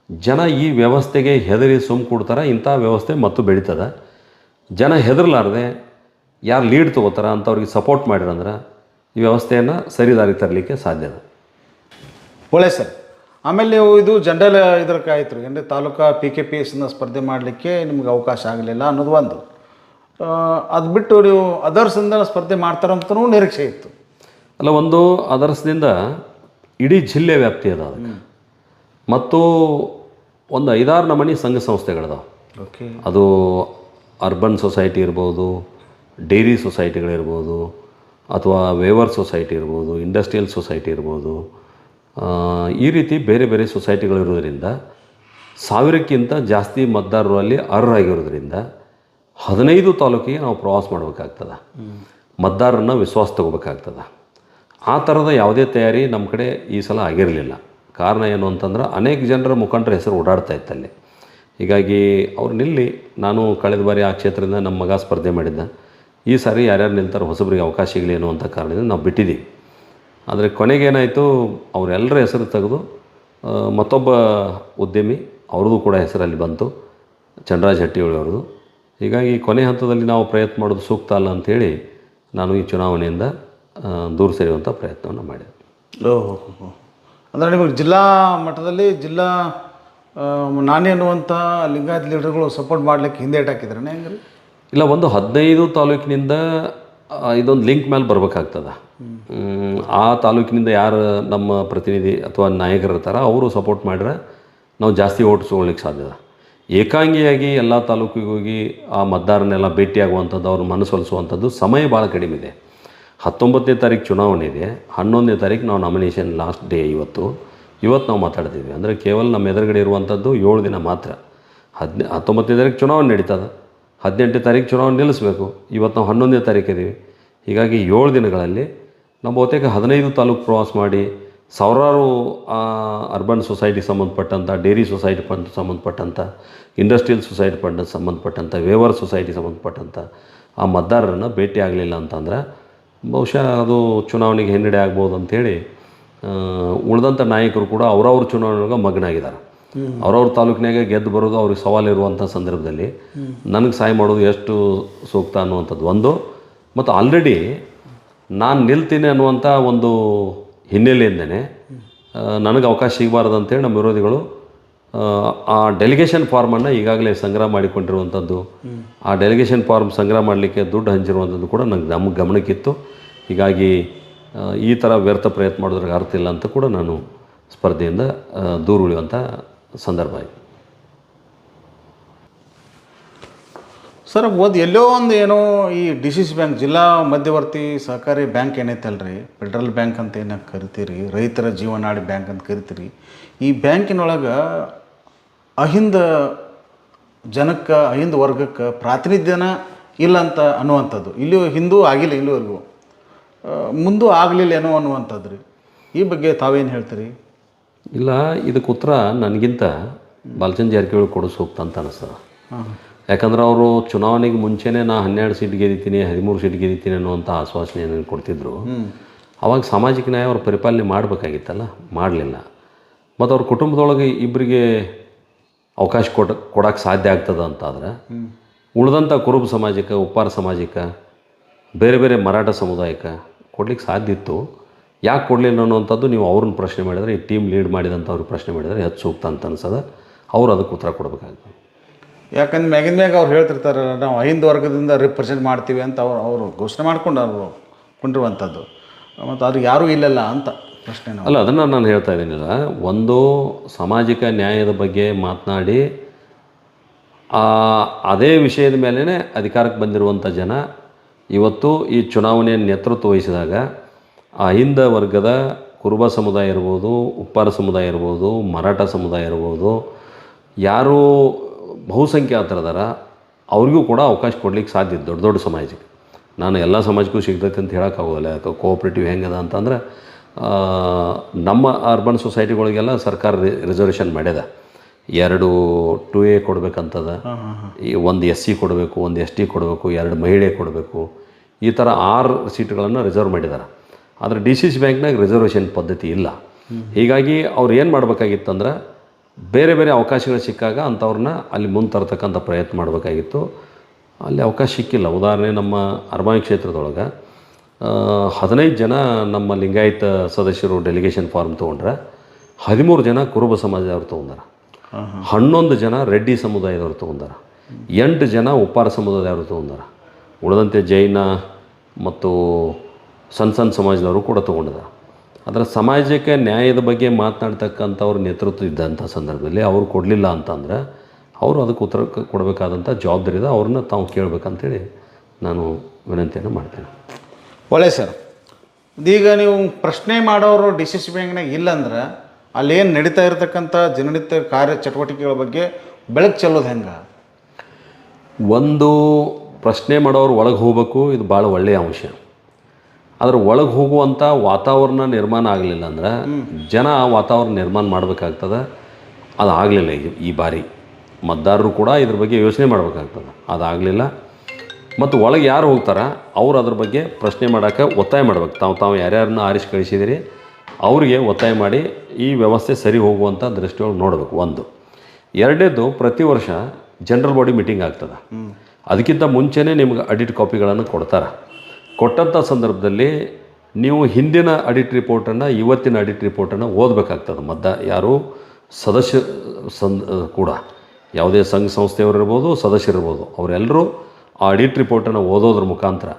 ಜನ ಈ ವ್ಯವಸ್ಥೆಗೆ ಹೆದರಿ ಸುಮ್ ಕೊಡ್ತಾರೆ ಇಂಥ ವ್ಯವಸ್ಥೆ ಮತ್ತು ಬೆಳೀತದೆ. ಜನ ಹೆದರ್ಲಾರ್ದೆ ಯಾರು ಲೀಡ್ ತೊಗೋತಾರ ಅಂಥವ್ರಿಗೆ ಸಪೋರ್ಟ್ ಮಾಡಿರಂದ್ರೆ ಈ ವ್ಯವಸ್ಥೆಯನ್ನು ಸರಿದಾರಿ ತರಲಿಕ್ಕೆ ಸಾಧ್ಯ ಇದೆ ಒಳ್ಳೆ ಸರ್. ಆಮೇಲೆ ನೀವು ಇದು ಜನರಲ್ ಇದಕ್ಕೆ ಆಯಿತು ಅಂದರೆ ತಾಲೂಕಾ ಪಿ ಕೆ ಪಿ ಎಸ್ನ ಸ್ಪರ್ಧೆ ಮಾಡಲಿಕ್ಕೆ ನಿಮ್ಗೆ ಅವಕಾಶ ಆಗಲಿಲ್ಲ ಅನ್ನೋದು ಒಂದು. ಅದು ಬಿಟ್ಟು ನೀವು ಅದರ್ಸಿಂದ ಸ್ಪರ್ಧೆ ಮಾಡ್ತಾರಂತನೂ ನಿರೀಕ್ಷೆ ಇತ್ತು. ಅಲ್ಲ ಒಂದು ಅದರ್ಸ್ದಿಂದ ಇಡೀ ಜಿಲ್ಲೆ ವ್ಯಾಪ್ತಿ ಅದ ಅದಕ್ಕೆ. ಮತ್ತು ಒಂದು ಐದಾರು ನಮನಿ ಸಂಘ ಸಂಸ್ಥೆಗಳಿದಾವೆ. ಓಕೆ ಅದು ಅರ್ಬನ್ ಸೊಸೈಟಿ ಇರ್ಬೋದು ಡೈರಿ ಸೊಸೈಟಿಗಳಿರ್ಬೋದು ಅಥವಾ ವೇವರ್ ಸೊಸೈಟಿ ಇರ್ಬೋದು ಇಂಡಸ್ಟ್ರಿಯಲ್ ಸೊಸೈಟಿ ಇರ್ಬೋದು ಈ ರೀತಿ ಬೇರೆ ಬೇರೆ ಸೊಸೈಟಿಗಳಿರೋದ್ರಿಂದ ಸಾವಿರಕ್ಕಿಂತ ಜಾಸ್ತಿ ಮತದಾರರು ಅಲ್ಲಿ ಅರ್ಹರಾಗಿರೋದ್ರಿಂದ ಹದಿನೈದು ತಾಲೂಕಿಗೆ ನಾವು ಪ್ರವಾಸ ಮಾಡಬೇಕಾಗ್ತದೆ. ಮತದಾರರನ್ನ ವಿಶ್ವಾಸ ತಗೋಬೇಕಾಗ್ತದೆ. ಆ ಥರದ ಯಾವುದೇ ತಯಾರಿ ನಮ್ಮ ಕಡೆ ಈ ಸಲ ಆಗಿರಲಿಲ್ಲ. ಕಾರಣ ಏನು ಅಂತಂದ್ರೆ ಅನೇಕ ಜನರ ಮುಖಂಡರ ಹೆಸರು ಓಡಾಡ್ತಾ ಇತ್ತಲ್ಲಿ ಹೀಗಾಗಿ ಅವ್ರು ನಿಲ್ಲಿ, ನಾನು ಕಳೆದ ಬಾರಿ ಆ ಕ್ಷೇತ್ರದಿಂದ ನಮ್ಮ ಮಗ ಸ್ಪರ್ಧೆ ಮಾಡಿದ್ದ. ಈ ಸಾರಿ ಯಾರ್ಯಾರು ನಿಲ್ತಾರೆ ಹೊಸಬರಿಗೆ ಅವಕಾಶ ಸಿಗಲಿ ಅನ್ನುವಂಥ ಕಾರಣದಿಂದ ನಾವು ಬಿಟ್ಟಿದ್ದೀವಿ. ಆದರೆ ಕೊನೆಗೇನಾಯಿತು ಅವರೆಲ್ಲರ ಹೆಸರು ತೆಗೆದು ಮತ್ತೊಬ್ಬ ಉದ್ಯಮಿ ಅವ್ರದ್ದು ಕೂಡ ಹೆಸರಲ್ಲಿ ಬಂತು ಚಂದ್ರರಾಜ್ ಹಟ್ಟಿಹೊಳಿ ಅವ್ರದ್ದು ಹೀಗಾಗಿ ಕೊನೆ ಹಂತದಲ್ಲಿ ನಾವು ಪ್ರಯತ್ನ ಮಾಡೋದು ಸೂಕ್ತ ಅಲ್ಲ ಅಂಥೇಳಿ ನಾನು ಈ ಚುನಾವಣೆಯಿಂದ ದೂರ ಸರಿಯುವಂಥ ಪ್ರಯತ್ನವನ್ನು ಮಾಡಿದೆ. ಓಹೋ ಅಂದರೆ ನಿಮಗೆ ಜಿಲ್ಲಾ ಮಟ್ಟದಲ್ಲಿ ಜಿಲ್ಲಾ ನಾನೇ ಅನ್ನುವಂಥ ಲಿಂಗಾಯತ್ ಲೀಡರ್ಗಳು ಸಪೋರ್ಟ್ ಮಾಡ್ಲಿಕ್ಕೆ ಹಿಂದೆ ಹಾಕಿದ್ರೆ ಹೆಂಗೆ ಇಲ್ಲ ಒಂದು ಹದಿನೈದು ತಾಲೂಕಿನಿಂದ ಇದೊಂದು ಲಿಂಕ್ ಮೇಲೆ ಬರ್ಬೇಕಾಗ್ತದೆ. ಆ ತಾಲೂಕಿನಿಂದ ಯಾರು ನಮ್ಮ ಪ್ರತಿನಿಧಿ ಅಥವಾ ನಾಯಕರು ಇರ್ತಾರೆ ಅವರು ಸಪೋರ್ಟ್ ಮಾಡಿದ್ರೆ ನಾವು ಜಾಸ್ತಿ ಓಟ್ ತೊಗೊಳ್ಲಿಕ್ಕೆ ಸಾಧ್ಯ ಏಕಾಂಗಿಯಾಗಿ ಎಲ್ಲ ತಾಲೂಕಿಗೆ ಹೋಗಿ ಆ ಮತದಾರನೆಲ್ಲ ಭೇಟಿಯಾಗುವಂಥದ್ದು, ಅವ್ರ ಮನಸ್ಸೊಲಿಸುವಂಥದ್ದು ಸಮಯ ಭಾಳ ಕಡಿಮೆ ಇದೆ. ಹತ್ತೊಂಬತ್ತನೇ ತಾರೀಕು ಚುನಾವಣೆ ಇದೆ. ಹನ್ನೊಂದನೇ ತಾರೀಕು ನಾವು ನಾಮಿನೇಷನ್ ಲಾಸ್ಟ್ ಡೇ ಇವತ್ತು. ಇವತ್ತು ನಾವು ಮಾತಾಡ್ತೀವಿ ಅಂದರೆ ಕೇವಲ ನಮ್ಮ ಎದುರುಗಡೆ ಇರುವಂಥದ್ದು ಏಳು ದಿನ ಮಾತ್ರ. ಹದಿನ, ಹತ್ತೊಂಬತ್ತನೇ ತಾರೀಕು ಚುನಾವಣೆ ನಡೀತದೆ. ಹದಿನೆಂಟನೇ ತಾರೀಕು ಚುನಾವಣೆ ನಿಲ್ಲಿಸಬೇಕು. ಇವತ್ತು ನಾವು ಹನ್ನೊಂದನೇ ತಾರೀಕು ಇದ್ದೀವಿ ಹೀಗಾಗಿ ಏಳು ದಿನಗಳಲ್ಲಿ ನಾವು ಬಹುತೇಕ ಹದಿನೈದು ತಾಲೂಕು ಪ್ರವಾಸ ಮಾಡಿ ಸಾವಿರಾರು ಅರ್ಬನ್ ಸೊಸೈಟಿ ಸಂಬಂಧಪಟ್ಟಂಥ ಡೇರಿ ಸೊಸೈಟಿ ಪಂಡ್ ಸಂಬಂಧಪಟ್ಟಂಥ ಇಂಡಸ್ಟ್ರಿಯಲ್ ಸೊಸೈಟಿ ಪಂಡ್ ಸಂಬಂಧಪಟ್ಟಂಥ ವೇವರ್ ಸೊಸೈಟಿ ಸಂಬಂಧಪಟ್ಟಂಥ ಆ ಮತದಾರರನ್ನು ಭೇಟಿ ಆಗಲಿಲ್ಲ ಅಂತಂದ್ರೆ ಬಹುಶಃ ಅದು ಚುನಾವಣೆಗೆ ಹಿನ್ನಡೆ ಆಗ್ಬೋದು ಅಂಥೇಳಿ ಉಳಿದಂಥ ನಾಯಕರು ಕೂಡ ಅವರವ್ರ ಚುನಾವಣೆಗೆ ಮಗ್ನಾಗಿದ್ದಾರೆ. ಅವ್ರವ್ರ ತಾಲೂಕಿನಾಗೆ ಗೆದ್ದು ಬರೋದು ಅವ್ರಿಗೆ ಸವಾಲು ಇರುವಂಥ ಸಂದರ್ಭದಲ್ಲಿ ನನಗೆ ಸಹಾಯ ಮಾಡೋದು ಎಷ್ಟು ಸೂಕ್ತ ಅನ್ನುವಂಥದ್ದು. ಒಂದು ಮತ್ತು ಆಲ್ರೆಡಿ ನಾನು ನಿಲ್ತೀನಿ ಅನ್ನುವಂಥ ಒಂದು ಹಿನ್ನೆಲೆಯಿಂದನೇ ನನಗೆ ಅವಕಾಶ ಸಿಗಬಾರ್ದು ಅಂತೇಳಿ ನಮ್ಮ ವಿರೋಧಿಗಳು ಆ, ಡೆಲಿಗೇಷನ್ ಫಾರ್ಮನ್ನು ಈಗಾಗಲೇ ಸಂಗ್ರಹ ಮಾಡಿಕೊಂಡಿರುವಂಥದ್ದು. ಆ ಡೆಲಿಗೇಷನ್ ಫಾರ್ಮ್ ಸಂಗ್ರಹ ಮಾಡಲಿಕ್ಕೆ ದುಡ್ಡು ಹಂಚಿರುವಂಥದ್ದು ಕೂಡ ನನಗೆ ನಮ್ಮ ಗಮನಕ್ಕಿತ್ತು. ಹೀಗಾಗಿ ಈ ಥರ ವ್ಯರ್ಥ ಪ್ರಯತ್ನ ಮಾಡೋದ್ರಾಗ ಅರ್ಥ ಇಲ್ಲ ಅಂತ ಕೂಡ ನಾನು ಸ್ಪರ್ಧೆಯಿಂದ ದೂರ ಉಳಿಯುವಂಥ ಸಂದರ್ಭ ಇದು ಸರ್ ಓದ್ ಎಲ್ಲೋ ಒಂದು ಏನೋ ಈ ಡಿ ಸಿ ಸಿ ಬ್ಯಾಂಕ್ ಜಿಲ್ಲಾ ಮಧ್ಯವರ್ತಿ ಸಹಕಾರಿ ಬ್ಯಾಂಕ್ ಏನೈತಲ್ರಿ ಫೆಡ್ರಲ್ ಬ್ಯಾಂಕ್ ಅಂತ ಏನ ಕರಿತೀರಿ? ರೈತರ ಜೀವನಾಡಿ ಬ್ಯಾಂಕ್ ಅಂತ ಕರಿತೀರಿ? ಈ ಬ್ಯಾಂಕಿನೊಳಗೆ ಅಹಿಂದ ಜನಕ್ಕೆ, ಅಹಿಂದ ವರ್ಗಕ್ಕೆ ಪ್ರಾತಿನಿಧ್ಯನ ಇಲ್ಲ ಅಂತ ಅನ್ನುವಂಥದ್ದು. ಇಲ್ಲಿ ಹಿಂದೂ ಆಗಿಲ್ಲ, ಇಲ್ಲಿವರೆಗೂ. ಮುಂದೂ ಆಗಲಿಲ್ಲ ಏನೋ ಅನ್ನುವಂಥದ್ದು ರೀ ಈ ಬಗ್ಗೆ ತಾವೇನು ಹೇಳ್ತೀರಿ? ಇಲ್ಲ ಇದಕ್ಕೆ ಉತ್ತರ ನನಗಿಂತ ಬಾಲಚಂದ್ರ ಜಾರಕಿಹೊಳಿ ಕೊಡೋ ಸೂಕ್ತ ಅಂತ ಅನಿಸ್ತದೆ. ಯಾಕಂದ್ರೆ ಅವರು ಚುನಾವಣೆಗೆ ಮುಂಚೆನೇ ನಾ ಹನ್ನೆರಡು ಸೀಟ್ ಗೆದ್ದೀನಿ ಹದಿಮೂರು ಸೀಟ್ ಗೆದ್ದಿದ್ದೀನಿ ಅನ್ನುವಂಥ ಆಶ್ವಾಸನೆಯನ್ನು ಕೊಡ್ತಿದ್ರು. ಅವಾಗ ಸಾಮಾಜಿಕ ನ್ಯಾಯ ಅವ್ರ ಪರಿಪಾಲನೆ ಮಾಡಬೇಕಾಗಿತ್ತಲ್ಲ? ಮಾಡಲಿಲ್ಲ. ಮತ್ತು ಅವ್ರ ಕುಟುಂಬದೊಳಗೆ ಇಬ್ಬರಿಗೆ ಅವಕಾಶ ಕೊಡ ಕೊಡೋಕ್ಕೆ ಸಾಧ್ಯ ಆಗ್ತದೆ ಅಂತಾದ್ರೆ ಉಳಿದಂಥ ಕುರುಬ ಸಮಾಜಕ್ಕೆ ಉಪ್ಪಾರ ಸಮಾಜಕ್ಕೆ ಬೇರೆ ಬೇರೆ ಮರಾಠ ಸಮುದಾಯಕ್ಕೆ ಕೊಡ್ಲಿಕ್ಕೆ ಸಾಧ್ಯ ಇತ್ತು. ಯಾಕೆ ಕೊಡಲಿಲ್ಲ ಅನ್ನೋವಂಥದ್ದು ನೀವು ಅವ್ರನ್ನ ಪ್ರಶ್ನೆ ಮಾಡಿದರೆ ಈ ಟೀಮ್ ಲೀಡ್ ಮಾಡಿದಂಥವ್ರು ಪ್ರಶ್ನೆ ಮಾಡಿದರೆ ಹೆಚ್ಚು ಸೂಕ್ತ ಅಂತ ಅನ್ಸದ. ಅವ್ರು ಅದಕ್ಕೆ ಉತ್ತರ ಕೊಡಬೇಕಾಗ್ತದೆ. ಯಾಕಂದ್ರೆ ಮ್ಯಾಗಿನ ಮ್ಯಾಗ ಅವ್ರು ಹೇಳ್ತಿರ್ತಾರಲ್ಲ ನಾವು ಐದು ವರ್ಗದಿಂದ ರಿಪ್ರೆಸೆಂಟ್ ಮಾಡ್ತೀವಿ ಅಂತ ಅವ್ರು ಅವರು ಘೋಷಣೆ ಮಾಡ್ಕೊಂಡು ಅವರು ಕೊಂಡಿರುವಂಥದ್ದು. ಮತ್ತು ಅವ್ರಿಗೆ ಯಾರೂ ಇಲ್ಲಲ್ಲ ಅಂತ ಪ್ರಶ್ನೆ ಅಲ್ಲ ಅದನ್ನು ನಾನು ಹೇಳ್ತಾ ಇದ್ದೀನಿಲ್ಲ ಒಂದು ಸಾಮಾಜಿಕ ನ್ಯಾಯದ ಬಗ್ಗೆ ಮಾತನಾಡಿ ಅದೇ ವಿಷಯದ ಮೇಲೇ ಅಧಿಕಾರಕ್ಕೆ ಬಂದಿರುವಂಥ ಜನ ಇವತ್ತು ಈ ಚುನಾವಣೆಯ ನೇತೃತ್ವ ವಹಿಸಿದಾಗ ಆ ಹಿಂದ ವರ್ಗದ ಕುರುಬ ಸಮುದಾಯ ಇರ್ಬೋದು ಉಪ್ಪಾರ ಸಮುದಾಯ ಇರ್ಬೋದು ಮರಾಠ ಸಮುದಾಯ ಇರ್ಬೋದು ಯಾರು ಬಹುಸಂಖ್ಯಾತರದಾರ ಅವ್ರಿಗೂ ಕೂಡ ಅವಕಾಶ ಕೊಡ್ಲಿಕ್ಕೆ ಸಾಧ್ಯ ದೊಡ್ಡ ದೊಡ್ಡ ಸಮಾಜಕ್ಕೆ. ನಾನು ಎಲ್ಲ ಸಮಾಜಕ್ಕೂ ಸಿಗ್ತೈತೆ ಅಂತ ಹೇಳೋಕ್ಕಾಗೋದಿಲ್ಲ ಯಾಕೆ ಕೋಆಪ್ರೇಟಿವ್ ಹೆಂಗದ ಅಂತಂದ್ರೆ ನಮ್ಮ ಅರ್ಬನ್ ಸೊಸೈಟಿಗಳಿಗೆಲ್ಲ ಸರ್ಕಾರ ರಿಸರ್ವೇಷನ್ ಮಾಡ್ಯದ. ಎರಡು ಟು ಎ ಕೊಡಬೇಕಂತದ ಈ ಒಂದು ಎಸ್ ಸಿ ಕೊಡಬೇಕು ಒಂದು ಎಸ್ ಟಿ ಕೊಡಬೇಕು ಎರಡು ಮಹಿಳೆ ಕೊಡಬೇಕು ಈ ಥರ ಆರು ಸೀಟ್ಗಳನ್ನು ರಿಸರ್ವ್ ಮಾಡಿದ್ದಾರೆ ಆದರೆ ಡಿ ಸಿ ಸಿ ಬ್ಯಾಂಕ್ನಾಗ ರಿಸರ್ವೇಷನ್ ಪದ್ಧತಿ ಇಲ್ಲ. ಹೀಗಾಗಿ ಅವ್ರು ಏನು ಮಾಡಬೇಕಾಗಿತ್ತಂದ್ರೆ ಬೇರೆ ಬೇರೆ ಅವಕಾಶಗಳು ಸಿಕ್ಕಾಗ ಅಂಥವ್ರನ್ನ ಅಲ್ಲಿ ಮುಂದೆ ತರ್ತಕ್ಕಂಥ ಪ್ರಯತ್ನ ಮಾಡಬೇಕಾಗಿತ್ತು. ಅಲ್ಲಿ ಅವಕಾಶ ಸಿಕ್ಕಿಲ್ಲ. ಉದಾಹರಣೆ ನಮ್ಮ ಅರಮಾಯಿ ಕ್ಷೇತ್ರದೊಳಗೆ ಹದಿನೈದು ಜನ ನಮ್ಮ ಲಿಂಗಾಯತ ಸದಸ್ಯರು ಡೆಲಿಗೇಷನ್ ಫಾರ್ಮ್ ತೊಗೊಂಡ್ರೆ ಹದಿಮೂರು ಜನ ಕುರುಬ ಸಮಾಜದವ್ರು ತೊಗೊಂಡಾರ. ಹನ್ನೊಂದು ಜನ ರೆಡ್ಡಿ ಸಮುದಾಯದವ್ರು ತೊಗೊಂಡಾರ. ಎಂಟು ಜನ ಉಪ್ಪಾರ ಸಮುದಾಯದವ್ರು ತೊಗೊಂಡಾರ. ಉಳಿದಂತೆ ಜೈನ ಮತ್ತು ಸಣ್ಣ ಸಣ್ಣ ಸಮಾಜದವರು ಕೂಡ ತೊಗೊಂಡಿದೆ ಆದರೆ ಸಮಾಜಕ್ಕೆ ನ್ಯಾಯದ ಬಗ್ಗೆ ಮಾತನಾಡ್ತಕ್ಕಂಥವ್ರ ನೇತೃತ್ವ ಇದ್ದಂಥ ಸಂದರ್ಭದಲ್ಲಿ ಅವರು ಕೊಡಲಿಲ್ಲ ಅಂತಂದ್ರೆ ಅವರು ಅದಕ್ಕೆ ಉತ್ತರ ಕೊಡಬೇಕಾದಂಥ ಜವಾಬ್ದಾರಿ ಇದೆ. ಅವ್ರನ್ನ ತಾವು ಕೇಳಬೇಕಂತೇಳಿ ನಾನು ವಿನಂತಿಯನ್ನು ಮಾಡ್ತೇನೆ. ಒಳ್ಳೆ ಸರ್. ಈಗ ನೀವು ಪ್ರಶ್ನೆ ಮಾಡೋರು ಡಿ ಸಿ ಸಿ ಬ್ಯಾಂಕ್ನಾಗ ಇಲ್ಲಂದ್ರೆ ಅಲ್ಲೇನು ನಡೀತಾ ಇರತಕ್ಕಂಥ ದಿನನಿತ್ಯ ಕಾರ್ಯ ಚಟುವಟಿಕೆಗಳ ಬಗ್ಗೆ ಬೆಳಕು ಚೆಲ್ಲೋದು ಹೆಂಗೆ? ಒಂದು ಪ್ರಶ್ನೆ ಮಾಡೋರು ಒಳಗೆ ಹೋಗಬೇಕು ಇದು ಭಾಳ ಒಳ್ಳೆಯ ಅಂಶ. ಅದ್ರ ಒಳಗೆ ಹೋಗುವಂಥ ವಾತಾವರಣ ನಿರ್ಮಾಣ ಆಗಲಿಲ್ಲ ಅಂದ್ರೆ ಜನ ಆ ವಾತಾವರಣ ನಿರ್ಮಾಣ ಮಾಡಬೇಕಾಗ್ತದೆ? ಅದು ಆಗಲಿಲ್ಲ ಈ ಈ ಬಾರಿ. ಮತದಾರರು ಕೂಡ ಇದ್ರ ಬಗ್ಗೆ ಯೋಚನೆ ಮಾಡಬೇಕಾಗ್ತದೆ. ಅದಾಗಲಿಲ್ಲ ಮತ್ತು ಒಳಗೆ ಯಾರು ಹೋಗ್ತಾರ? ಅವ್ರು ಅದ್ರ ಬಗ್ಗೆ ಪ್ರಶ್ನೆ ಮಾಡೋಕ್ಕೆ ಒತ್ತಾಯ ಮಾಡ್ಬೇಕು. ತಾವು ತಾವು ಯಾರ್ಯಾರನ್ನ ಆರಿಸಿ ಕಳಿಸಿದಿರಿ ಅವರಿಗೆ ಒತ್ತಾಯ ಮಾಡಿ ಈ ವ್ಯವಸ್ಥೆ ಸರಿ ಹೋಗುವಂಥ ದೃಷ್ಟಿಯೊಳಗೆ ನೋಡಬೇಕು. ಒಂದು. ಎರಡನೇದು ಪ್ರತಿ ವರ್ಷ ಜನರಲ್ ಬಾಡಿ ಮೀಟಿಂಗ್ ಆಗ್ತದೆ. ಅದಕ್ಕಿಂತ ಮುಂಚೆನೇ ನಿಮ್ಗೆ ಅಡಿಟ್ ಕಾಪಿಗಳನ್ನು ಕೊಡ್ತಾರೆ. ಕೊಟ್ಟಂಥ ಸಂದರ್ಭದಲ್ಲಿ ನೀವು ಹಿಂದಿನ ಅಡಿಟ್ ರಿಪೋರ್ಟನ್ನು ಇವತ್ತಿನ ಅಡಿಟ್ ರಿಪೋರ್ಟನ್ನು ಓದಬೇಕಾಗ್ತದೆ. ಮದ್ದ ಯಾರು ಸದಸ್ಯ ಸಂದ್ ಕೂಡ ಯಾವುದೇ ಸಂಘ ಸಂಸ್ಥೆಯವರು ಇರ್ಬೋದು ಸದಸ್ಯರಿರ್ಬೋದು ಅವರೆಲ್ಲರೂ ಆ ಅಡಿಟ್ ರಿಪೋರ್ಟನ್ನು ಓದೋದ್ರ ಮುಖಾಂತರ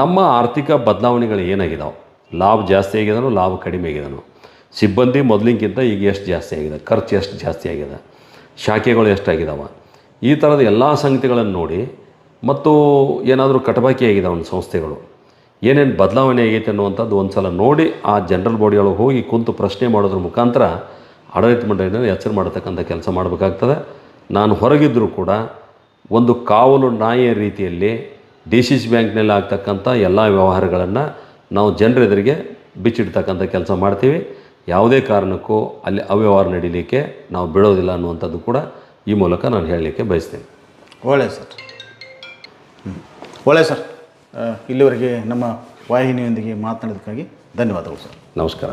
ನಮ್ಮ ಆರ್ಥಿಕ ಬದಲಾವಣೆಗಳು ಏನಾಗಿದಾವೆ? ಲಾಭ ಜಾಸ್ತಿ ಆಗಿದನು, ಲಾಭ ಕಡಿಮೆ ಆಗಿದನೋ? ಸಿಬ್ಬಂದಿ ಮೊದಲಿಗಿಂತ ಈಗ ಎಷ್ಟು ಜಾಸ್ತಿ ಆಗಿದೆ? ಖರ್ಚು ಎಷ್ಟು ಜಾಸ್ತಿ ಆಗಿದೆ? ಶಾಖೆಗಳು ಎಷ್ಟಾಗಿದಾವೆ ಈ ಥರದ ಎಲ್ಲ ಸಂಗತಿಗಳನ್ನು ನೋಡಿ ಮತ್ತು ಏನಾದರೂ ಕಟಬಾಕಿ ಆಗಿದೆ ಒಂದು ಸಂಸ್ಥೆಗಳು. ಏನೇನು ಬದಲಾವಣೆ ಆಗೈತೆ ಅನ್ನುವಂಥದ್ದು ಒಂದು ಸಲ ನೋಡಿ ಆ ಜನರಲ್ ಬಾಡಿಯೊಳಗೆ ಹೋಗಿ ಕುಂತು ಪ್ರಶ್ನೆ ಮಾಡೋದ್ರ ಮುಖಾಂತರ ಆಡಳಿತ ಮಂಡಳಿಯನ್ನು ಎಚ್ಚರ ಮಾಡತಕ್ಕಂಥ ಕೆಲಸ ಮಾಡಬೇಕಾಗ್ತದೆ. ನಾನು ಹೊರಗಿದ್ದರೂ ಕೂಡ ಒಂದು ಕಾವಲು ನಾಯಿಯ ರೀತಿಯಲ್ಲಿ ಡಿ ಸಿ ಸಿ ಬ್ಯಾಂಕ್ನಲ್ಲಿ ಆಗ್ತಕ್ಕಂಥ ಎಲ್ಲ ವ್ಯವಹಾರಗಳನ್ನು ನಾವು ಜನರೆದುರಿಗೆ ಬಿಚ್ಚಿಡ್ತಕ್ಕಂಥ ಕೆಲಸ ಮಾಡ್ತೀವಿ. ಯಾವುದೇ ಕಾರಣಕ್ಕೂ ಅಲ್ಲಿ ಅವ್ಯವಹಾರ ನಡೀಲಿಕ್ಕೆ ನಾವು ಬಿಡೋದಿಲ್ಲ ಅನ್ನುವಂಥದ್ದು ಕೂಡ ಈ ಮೂಲಕ ನಾನು ಹೇಳಲಿಕ್ಕೆ ಬಯಸ್ತೇನೆ. ಒಳ್ಳೆಯ ಸರ್. ಒಳ್ಳೆ ಸರ್. ಇಲ್ಲಿವರೆಗೆ ನಮ್ಮ ವಾಹಿನಿಯೊಂದಿಗೆ ಮಾತನಾಡೋದಕ್ಕಾಗಿ ಧನ್ಯವಾದಗಳು ಸರ್. ನಮಸ್ಕಾರ.